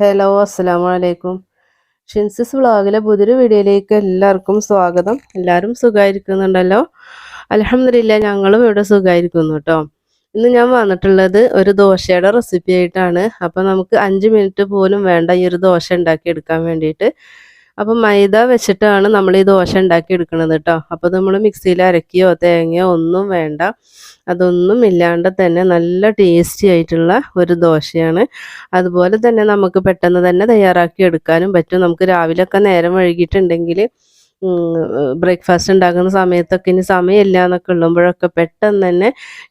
Hello അസ്സലാമു അലൈക്കും ഷിൻസിസ് വ്ളോഗിലെ പുതിയൊരു വീഡിയോയിലേക്ക് എല്ലാവർക്കും സ്വാഗതം. എല്ലാവരും സുഖമായിരിക്കുന്നുണ്ടല്ലോ അലഹമില്ല ഞങ്ങളും ഇവിടെ സുഖമായിരിക്കുന്നു കേട്ടോ ഇന്ന് ഞാൻ വന്നിട്ടുള്ളത് ഒരു ദോശയുടെ റെസിപ്പി ആയിട്ടാണ്. അപ്പം നമുക്ക് അഞ്ച് മിനിറ്റ് പോലും വേണ്ട ഈ ഒരു ദോശ ഉണ്ടാക്കി എടുക്കാൻ വേണ്ടിയിട്ട്. അപ്പം മൈദ വെച്ചിട്ടാണ് നമ്മൾ ഈ ദോശ ഉണ്ടാക്കി എടുക്കുന്നത് കേട്ടോ അപ്പോൾ നമ്മൾ മിക്സിയിൽ അരക്കിയോ തേങ്ങയോ ഒന്നും വേണ്ട. അതൊന്നും ഇല്ലാണ്ട് തന്നെ നല്ല ടേസ്റ്റി ആയിട്ടുള്ള ഒരു ദോശയാണ്. അതുപോലെ തന്നെ നമുക്ക് പെട്ടെന്ന് തന്നെ തയ്യാറാക്കി എടുക്കാനും പറ്റും. നമുക്ക് രാവിലെയൊക്കെ നേരം വൈകിട്ടുണ്ടെങ്കിൽ ബ്രേക്ക്ഫാസ്റ്റ് ഉണ്ടാക്കുന്ന സമയത്തൊക്കെ ഇനി സമയമില്ല എന്നൊക്കെ ഉള്ളുമ്പോഴൊക്കെ പെട്ടെന്ന് തന്നെ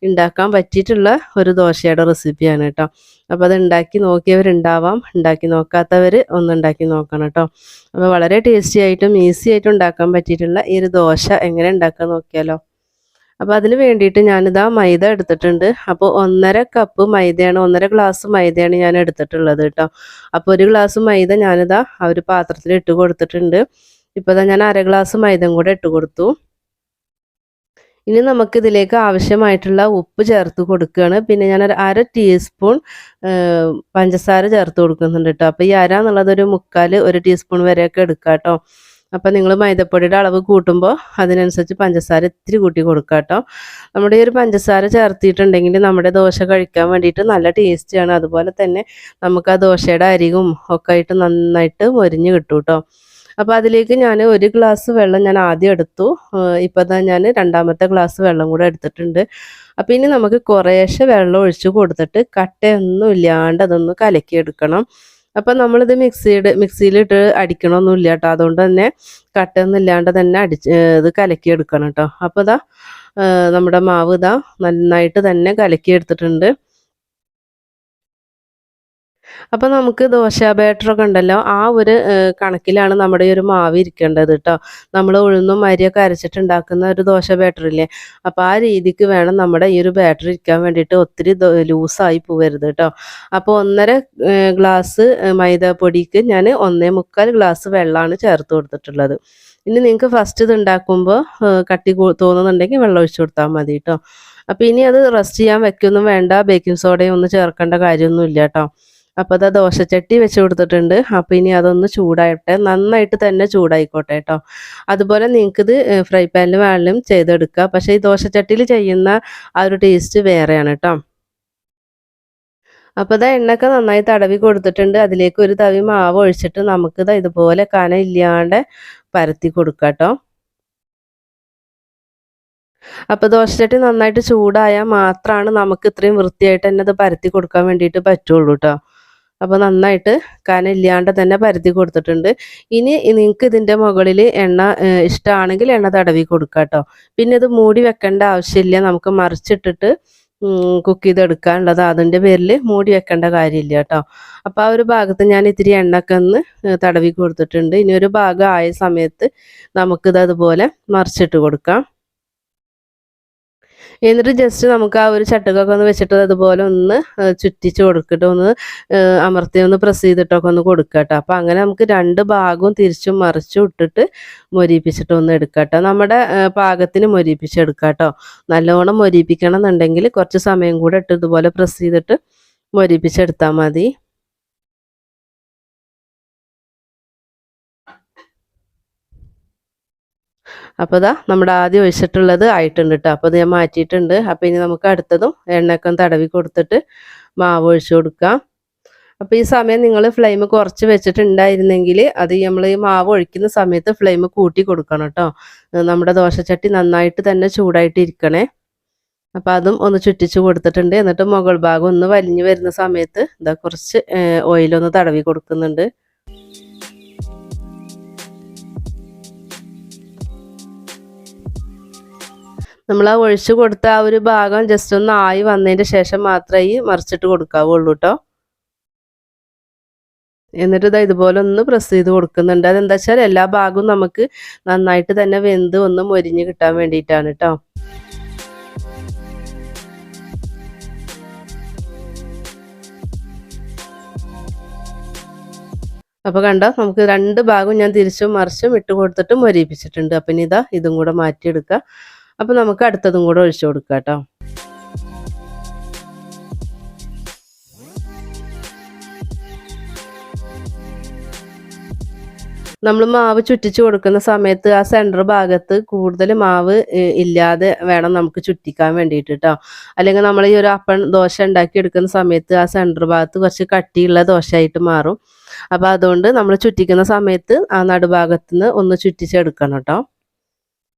ഉണ്ടാക്കാൻ പറ്റിയിട്ടുള്ള ഒരു ദോശയുടെ റെസിപ്പിയാണ് കേട്ടോ. അപ്പോൾ അത് ഉണ്ടാക്കി നോക്കിയവരുണ്ടാവാം. ഉണ്ടാക്കി നോക്കാത്തവർ ഒന്ന് ഉണ്ടാക്കി നോക്കണം കേട്ടോ. അപ്പോൾ വളരെ ടേസ്റ്റി ആയിട്ടും ഈസി ആയിട്ടും ഉണ്ടാക്കാൻ പറ്റിയിട്ടുള്ള ഈ ഒരു ദോശ എങ്ങനെ ഉണ്ടാക്കാൻ നോക്കിയാലോ. അപ്പോൾ അതിന് വേണ്ടിയിട്ട് ഞാനിതാ മൈദ എടുത്തിട്ടുണ്ട്. അപ്പോൾ ഒന്നര കപ്പ് മൈദയാണ് ഒന്നര ഗ്ലാസ് മൈദയാണ് ഞാൻ എടുത്തിട്ടുള്ളത് കേട്ടോ. അപ്പോൾ ഒരു ഗ്ലാസ് മൈദ ഞാനിതാ ആ ഒരു പാത്രത്തിൽ ഇട്ട് കൊടുത്തിട്ടുണ്ട്. ഇപ്പോൾ ഞാൻ അര ഗ്ലാസ് മൈദം കൂടെ ഇട്ട് കൊടുത്തു. ഇനി നമുക്ക് ഇതിലേക്ക് ആവശ്യമായിട്ടുള്ള ഉപ്പ് ചേർത്ത് കൊടുക്കുകയാണ്. പിന്നെ ഞാൻ ഒരു അര ടീസ്പൂൺ പഞ്ചസാര ചേർത്ത് കൊടുക്കുന്നുണ്ട് കേട്ടോ. അപ്പോൾ ഈ അര എന്നുള്ളത് ഒരു മുക്കാൽ ഒരു ടീസ്പൂൺ വരെയൊക്കെ എടുക്കുക കേട്ടോ. അപ്പം നിങ്ങൾ മൈദപ്പൊടിയുടെ അളവ് കൂട്ടുമ്പോൾ അതിനനുസരിച്ച് പഞ്ചസാര ഇത്തിരി കൂട്ടി കൊടുക്കുക കേട്ടോ. നമ്മുടെ ഈ ഒരു പഞ്ചസാര ചേർത്തിട്ടുണ്ടെങ്കിൽ നമ്മുടെ ദോശ കഴിക്കാൻ വേണ്ടിയിട്ട് നല്ല ടേസ്റ്റിയാണ് അതുപോലെ തന്നെ നമുക്ക് ആ ദോശയുടെ അരികും ഒക്കെ ആയിട്ട് നന്നായിട്ട് മൊരിഞ്ഞ് കിട്ടും കേട്ടോ അപ്പോൾ അതിലേക്ക് ഞാൻ ഒരു ഗ്ലാസ് വെള്ളം ഞാൻ ആദ്യം എടുത്തു. ഇപ്പോൾ തന്നെ ഞാൻ രണ്ടാമത്തെ ഗ്ലാസ് വെള്ളം കൂടെ എടുത്തിട്ടുണ്ട്. അപ്പോൾ ഇനി നമുക്ക് കുറേശ്ശെ വെള്ളം ഒഴിച്ചു കൊടുത്തിട്ട് കട്ടയൊന്നും ഇല്ലാണ്ട് അതൊന്ന് കലക്കിയെടുക്കണം അപ്പം നമ്മളിത് മിക്സിയുടെ മിക്സിയിലിട്ട് അടിക്കണമൊന്നുമില്ല കേട്ടോ. അതുകൊണ്ട് തന്നെ കട്ടയൊന്നും ഇല്ലാണ്ട് തന്നെ അടിച്ച് ഇത് കലക്കിയെടുക്കണം കേട്ടോ. അപ്പോൾ ഇതാ നമ്മുടെ മാവ് ഇതാ നന്നായിട്ട് തന്നെ കലക്കിയെടുത്തിട്ടുണ്ട് അപ്പോൾ നമുക്ക് ദോശ ബാറ്ററൊക്കെ ഉണ്ടല്ലോ ആ ഒരു കണക്കിലാണ് നമ്മുടെ ഈ ഒരു മാവ് ഇരിക്കേണ്ടത് കേട്ടോ നമ്മൾ ഉഴുന്നും അരിയൊക്കെ അരച്ചിട്ടുണ്ടാക്കുന്ന ഒരു ദോശ ബാറ്ററില്ലേ അപ്പോൾ ആ രീതിക്ക് വേണം നമ്മുടെ ഈ ഒരു ബാറ്ററി ഇരിക്കാൻ വേണ്ടിയിട്ട് ഒത്തിരി ലൂസായി പോവരുത് കേട്ടോ അപ്പോൾ ഒന്നര ഗ്ലാസ് മൈദാപ്പൊടിക്ക് ഞാൻ ഒന്നേ മുക്കാൽ ഗ്ലാസ് വെള്ളമാണ് ചേർത്ത് കൊടുത്തിട്ടുള്ളത്. ഇനി നിങ്ങൾക്ക് ഫസ്റ്റ് ഇത് ഉണ്ടാക്കുമ്പോൾ കട്ടി തോന്നുന്നുണ്ടെങ്കിൽ വെള്ളം ഒഴിച്ചു കൊടുത്താൽ മതി കേട്ടോ അപ്പോൾ ഇനി അത് റെസ്റ്റ് ചെയ്യാൻ വെക്കൊന്നും വേണ്ട ബേക്കിംഗ് സോഡയും ഒന്നും ചേർക്കേണ്ട കാര്യമൊന്നുമില്ല കേട്ടോ അപ്പോൾ അത് ദോശച്ചട്ടി വെച്ച് കൊടുത്തിട്ടുണ്ട്. അപ്പോൾ ഇനി അതൊന്ന് ചൂടായിട്ടെ. നന്നായിട്ട് തന്നെ ചൂടായിക്കോട്ടെ കേട്ടോ അതുപോലെ നിങ്ങൾക്കിത് ഫ്രൈ പാനിൽ വേണമെങ്കിലും ചെയ്തെടുക്കുക പക്ഷേ ഈ ദോശച്ചട്ടിയിൽ ചെയ്യുന്ന ആ ഒരു ടേസ്റ്റ് വേറെയാണ് കേട്ടോ അപ്പോൾ ഇതാ എണ്ണയൊക്കെ നന്നായി തടവി കൊടുത്തിട്ടുണ്ട്. അതിലേക്ക് ഒരു തവി മാവ് ഒഴിച്ചിട്ട് നമുക്കിത് ഇതുപോലെ കന ഇല്ലാണ്ട് പരത്തി കൊടുക്കാം കേട്ടോ അപ്പോൾ ദോശച്ചട്ടി നന്നായിട്ട് ചൂടായാൽ മാത്രമാണ് നമുക്ക് ഇത്രയും വൃത്തിയായിട്ട് തന്നെ അത് പരത്തി കൊടുക്കാൻ വേണ്ടിയിട്ട് പറ്റുള്ളൂ കേട്ടോ അപ്പോൾ നന്നായിട്ട് കനയില്ലാണ്ട് തന്നെ പരത്തി കൊടുത്തിട്ടുണ്ട്. ഇനി നിങ്ങൾക്ക് ഇതിന്റെ മുകളിൽ എണ്ണ ഇഷ്ടമാണെങ്കിൽ എണ്ണ തടവി കൊടുക്കുക കേട്ടോ പിന്നെ ഇത് മൂടി വെക്കേണ്ട ആവശ്യമില്ല. നമുക്ക് മറിച്ചിട്ടിട്ട് കുക്ക് ചെയ്തെടുക്കാനുള്ളത് അതിന്റെ പേരിൽ മൂടി വെക്കേണ്ട കാര്യമില്ല കേട്ടോ അപ്പോൾ ആ ഒരു ഭാഗത്ത് ഞാൻ ഇത്തിരി എണ്ണയൊക്കെ ഒന്ന് തടവി കൊടുത്തിട്ടുണ്ട്. ഇനി ഒരു ഭാഗം ആയ സമയത്ത് നമുക്കിത് അതുപോലെ മറിച്ചിട്ട് കൊടുക്കാം. എന്നിട്ട് ജസ്റ്റ് നമുക്ക് ആ ഒരു ചട്ടുകൊക്കെ ഒന്ന് വെച്ചിട്ട് അതുപോലെ ഒന്ന് ചുറ്റിച്ച് കൊടുക്കട്ടെ ഒന്ന് അമർത്തി ഒന്ന് പ്രസ് ചെയ്തിട്ടൊക്കെ ഒന്ന് കൊടുക്കുക കേട്ടോ അപ്പോൾ അങ്ങനെ നമുക്ക് രണ്ട് ഭാഗവും തിരിച്ചും മറിച്ചും ഇട്ടിട്ട് മൊരിപ്പിച്ചിട്ട് ഒന്ന് എടുക്കുക നമ്മുടെ പാകത്തിന് മൊരിപ്പിച്ചെടുക്കാട്ടോ നല്ലോണം മൊരിപ്പിക്കണം എന്നുണ്ടെങ്കിൽ കുറച്ച് സമയം കൂടെ ഇട്ട് ഇതുപോലെ പ്രസ് ചെയ്തിട്ട് മൊരിപ്പിച്ചെടുത്താൽ മതി. അപ്പോൾ ഇതാ നമ്മുടെ ആദ്യം ഒഴിച്ചിട്ടുള്ളത് ആയിട്ടുണ്ട് കേട്ടോ അപ്പോൾ ഇത് ഞാൻ മാറ്റിയിട്ടുണ്ട്. അപ്പോൾ ഇനി നമുക്ക് അടുത്തതും എണ്ണയൊക്കെ തടവി കൊടുത്തിട്ട് മാവ് ഒഴിച്ചു കൊടുക്കാം. അപ്പോൾ ഈ സമയം നിങ്ങൾ ഫ്ലെയിം കുറച്ച് വെച്ചിട്ടുണ്ടായിരുന്നെങ്കിൽ അത് നമ്മൾ ഈ മാവ് ഒഴിക്കുന്ന സമയത്ത് ഫ്ലെയിം കൂട്ടി കൊടുക്കണം കേട്ടോ നമ്മുടെ ദോശച്ചട്ടി നന്നായിട്ട് തന്നെ ചൂടായിട്ട് ഇരിക്കണേ. അപ്പോൾ അതും ഒന്ന് ചുറ്റിച്ച് കൊടുത്തിട്ടുണ്ട്. എന്നിട്ട് മുകൾ ഭാഗം ഒന്ന് വലിഞ്ഞു വരുന്ന സമയത്ത് ഇതാ കുറച്ച് ഓയിലൊന്ന് തടവി കൊടുക്കുന്നുണ്ട്. നമ്മൾ ആ ഒഴിച്ച് കൊടുത്ത ആ ഒരു ഭാഗം ജസ്റ്റ് ഒന്ന് ആയി വന്നതിന്റെ ശേഷം മാത്രമേ ഈ മറിച്ചിട്ട് കൊടുക്കാവുള്ളൂ കേട്ടോ എന്നിട്ട് ഇതാ ഇതുപോലെ ഒന്ന് പ്രസ് ചെയ്ത് കൊടുക്കുന്നുണ്ട്. അതെന്താ വെച്ചാൽ എല്ലാ ഭാഗവും നമുക്ക് നന്നായിട്ട് തന്നെ വെന്ത് ഒന്ന് മൊരിഞ്ഞ് കിട്ടാൻ വേണ്ടിയിട്ടാണ് കേട്ടോ അപ്പോൾ കണ്ടോ നമുക്ക് രണ്ട് ഭാഗവും ഞാൻ തിരിച്ചും മറിച്ചും ഇട്ട് കൊടുത്തിട്ട് മൊരിപ്പിച്ചിട്ടുണ്ട് അപ്പം ഇനി ഇതാ ഇതും കൂടെ മാറ്റിയെടുക്കുക അപ്പോൾ നമുക്ക് അടുത്തതും കൂടെ ഒഴിച്ചു കൊടുക്കാം കേട്ടോ. നമ്മൾ മാവ് ചുറ്റിച്ച് കൊടുക്കുന്ന സമയത്ത് ആ സെന്റർ ഭാഗത്ത് കൂടുതൽ മാവ് ഇല്ലാതെ വേണം നമുക്ക് ചുറ്റിക്കാൻ വേണ്ടിയിട്ട് കേട്ടോ അല്ലെങ്കിൽ നമ്മൾ ഈ ഒരു അപ്പം ദോശ ഉണ്ടാക്കി എടുക്കുന്ന സമയത്ത് ആ സെന്റർ ഭാഗത്ത് കുറച്ച് കട്ടിയുള്ള ദോശയായിട്ട് മാറും. അപ്പോൾ അതുകൊണ്ട് നമ്മൾ ചുറ്റിക്കുന്ന സമയത്ത് ആ നടുഭാഗത്ത് നിന്ന് ഒന്ന് ചുറ്റിച്ചെടുക്കണം കേട്ടോ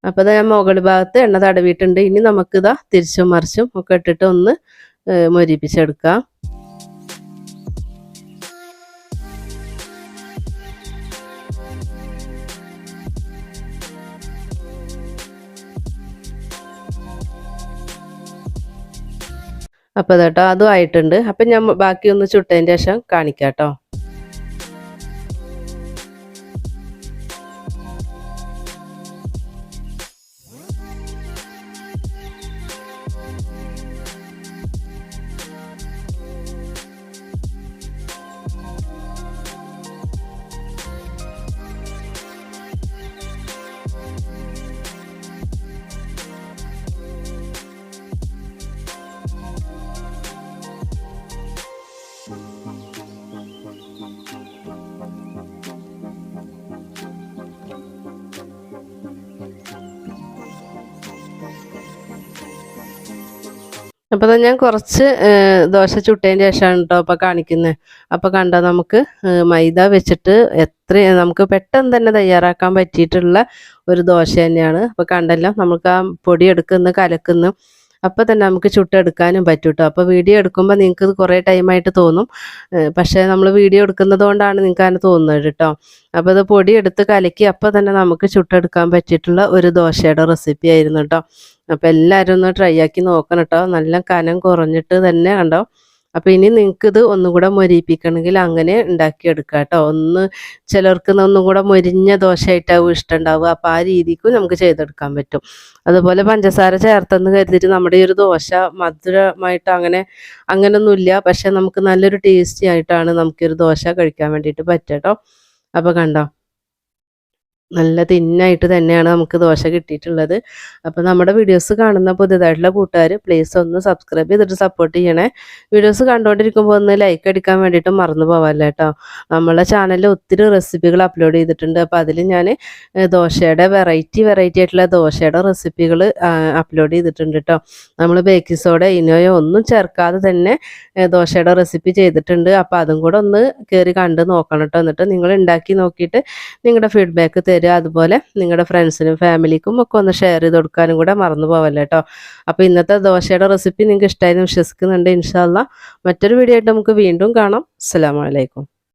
അപ്പോൾ ഇതാ ഞാൻ മുകൾ ഭാഗത്ത് എണ്ണ തടവിയിട്ടുണ്ട്. ഇനി നമുക്കിതാ തിരിച്ചും മറിച്ചും ഒക്കെ ഇട്ടിട്ട് ഒന്ന് മൊരിപ്പിച്ചെടുക്കാം. അപ്പോൾ കേട്ടോ അതും ആയിട്ടുണ്ട്. അപ്പം ഞാൻ ബാക്കി ഒന്ന് ചുട്ടതിന് ശേഷം കാണിക്കാം കേട്ടോ അപ്പോൾ അത് ഞാൻ കുറച്ച് ദോശ ചുട്ടതിന് ശേഷമാണ് കേട്ടോ അപ്പോൾ കാണിക്കുന്നത് അപ്പോൾ കണ്ടോ നമുക്ക് മൈദ വെച്ചിട്ട് എത്ര നമുക്ക് പെട്ടെന്ന് തന്നെ തയ്യാറാക്കാൻ പറ്റിയിട്ടുള്ള ഒരു ദോശ തന്നെയാണ്. അപ്പോൾ കണ്ടല്ലോ നമുക്ക് ആ പൊടി എടുക്കുന്നു കലക്കുന്നു. അപ്പോൾ തന്നെ നമുക്ക് ചുട്ടെടുക്കാനും പറ്റും കേട്ടോ അപ്പോൾ വീഡിയോ എടുക്കുമ്പോൾ നിങ്ങൾക്ക് കുറേ ടൈമായിട്ട് തോന്നും. പക്ഷേ നമ്മൾ വീഡിയോ എടുക്കുന്നത് കൊണ്ടാണ് നിങ്ങൾക്ക് അങ്ങനെ തോന്നുന്നത് കേട്ടോ അപ്പോൾ ഇത് പൊടി എടുത്ത് കലക്കി അപ്പോൾ തന്നെ നമുക്ക് ചുട്ടെടുക്കാൻ പറ്റിയിട്ടുള്ള ഒരു ദോശയുടെ റെസിപ്പി ആയിരുന്നു കേട്ടോ അപ്പോൾ എല്ലാവരും ഒന്ന് ട്രൈ ആക്കി നോക്കണം കേട്ടോ നല്ല കനം കുറഞ്ഞിട്ട് തന്നെ കണ്ടോ. അപ്പോൾ ഇനി നിങ്ങൾക്ക് ഇത് ഒന്നും കൂടെ മൊരിയിപ്പിക്കണമെങ്കിൽ അങ്ങനെ ഉണ്ടാക്കിയെടുക്കാം കേട്ടോ ഒന്ന് ചിലർക്ക് ഒന്നും കൂടെ മൊരിഞ്ഞ ദോശയായിട്ടാവും ഇഷ്ടം ഉണ്ടാവുക അപ്പോൾ ആ രീതിക്കും നമുക്ക് ചെയ്തെടുക്കാൻ പറ്റും. അതുപോലെ പഞ്ചസാര ചേർത്തെന്ന് കരുതിയിട്ട് നമ്മുടെ ഈ ഒരു ദോശ മധുരമായിട്ട് അങ്ങനെ അങ്ങനെയൊന്നുമില്ല പക്ഷെ നമുക്ക് നല്ലൊരു ടേസ്റ്റി ആയിട്ടാണ് നമുക്കൊരു ദോശ കഴിക്കാൻ വേണ്ടിയിട്ട് പറ്റുക കേട്ടോ അപ്പോൾ കണ്ടോ. നല്ല തിന്നായിട്ട് തന്നെയാണ് നമുക്ക് ദോശ കിട്ടിയിട്ടുള്ളത്. അപ്പോൾ നമ്മുടെ വീഡിയോസ് കാണുന്ന പുതിയതായിട്ടുള്ള കൂട്ടുകാർ പ്ലീസ് ഒന്ന് സബ്സ്ക്രൈബ് ചെയ്തിട്ട് സപ്പോർട്ട് ചെയ്യണേ. വീഡിയോസ് കണ്ടുകൊണ്ടിരിക്കുമ്പോൾ ഒന്ന് ലൈക്ക് അടിക്കാൻ വേണ്ടിയിട്ട് മറന്നു പോവല്ലേ കേട്ടോ നമ്മളെ ചാനലിൽ ഒത്തിരി റെസിപ്പികൾ അപ്ലോഡ് ചെയ്തിട്ടുണ്ട്. അപ്പോൾ അതിൽ ഞാൻ ദോശയുടെ വെറൈറ്റി വെറൈറ്റി ആയിട്ടുള്ള ദോശയുടെ റെസിപ്പികൾ അപ്ലോഡ് ചെയ്തിട്ടുണ്ട് കേട്ടോ നമ്മൾ ബേക്കിംഗ് സോഡ ഇനോയോ ഒന്നും ചേർക്കാതെ തന്നെ ദോശയുടെ റെസിപ്പി ചെയ്തിട്ടുണ്ട്. അപ്പോൾ അതും കൂടെ ഒന്ന് കയറി കണ്ട് നോക്കണം കേട്ടോ എന്നിട്ട് നിങ്ങൾ ഉണ്ടാക്കി നോക്കിയിട്ട് നിങ്ങളുടെ ഫീഡ്ബാക്ക് തരിക അതുപോലെ നിങ്ങളുടെ ഫ്രണ്ട്സിനും ഫാമിലിക്കും ഒക്കെ ഒന്ന് ഷെയർ ചെയ്ത് കൊടുക്കാനും കൂടെ മറന്നു പോവല്ലേ കേട്ടോ അപ്പോൾ ഇന്നത്തെ ദോശയുടെ റെസിപ്പി നിങ്ങൾക്ക് ഇഷ്ടമായി വിശ്വസിക്കുന്നുണ്ട്. ഇൻഷാല്ല മറ്റൊരു വീഡിയോ ആയിട്ട് നമുക്ക് വീണ്ടും കാണാം. അസ്സാം അലൈക്കും.